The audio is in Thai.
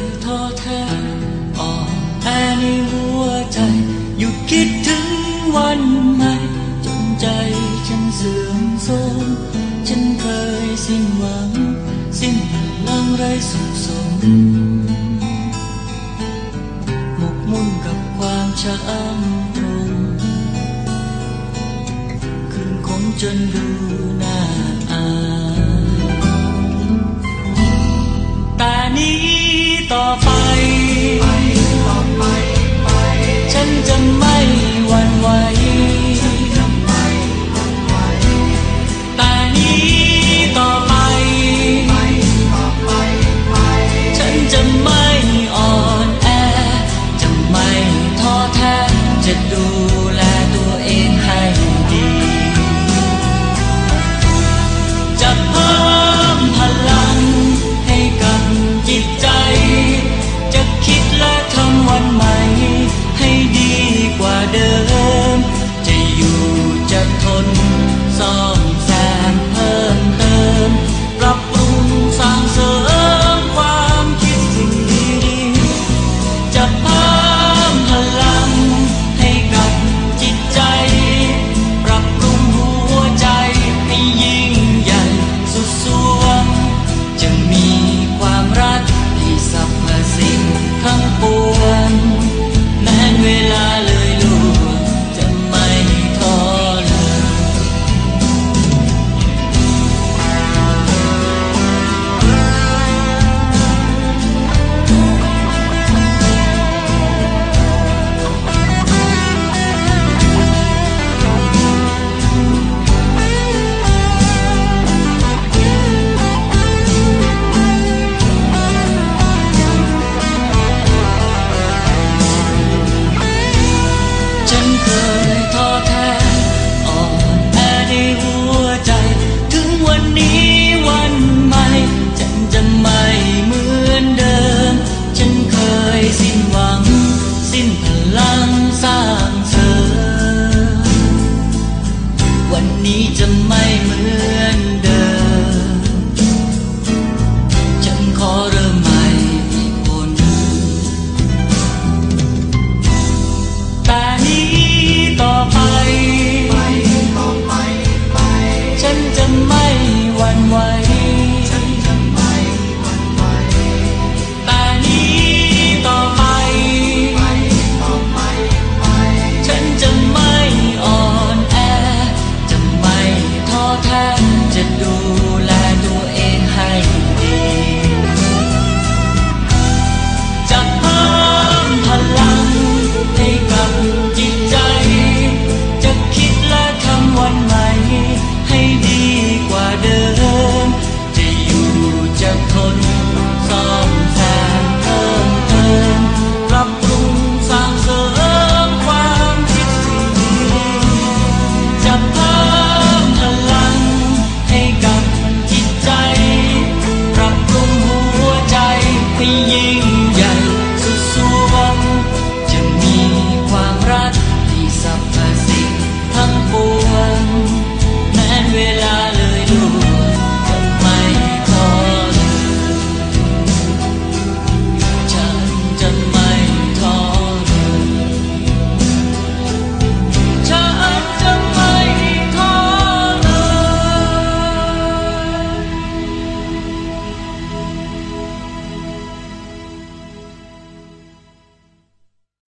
ยท้อแท้อ่อนแอในหัวใจหยุดคิดถึงวันใหม่จนใจฉันเสื่อมโทรมฉันเคยสิ้นหวัง สิ้นหลังไรสุขสมหมกมุ่นกับความช้ำทรง คืนคมจนดูหน้า ต่อไป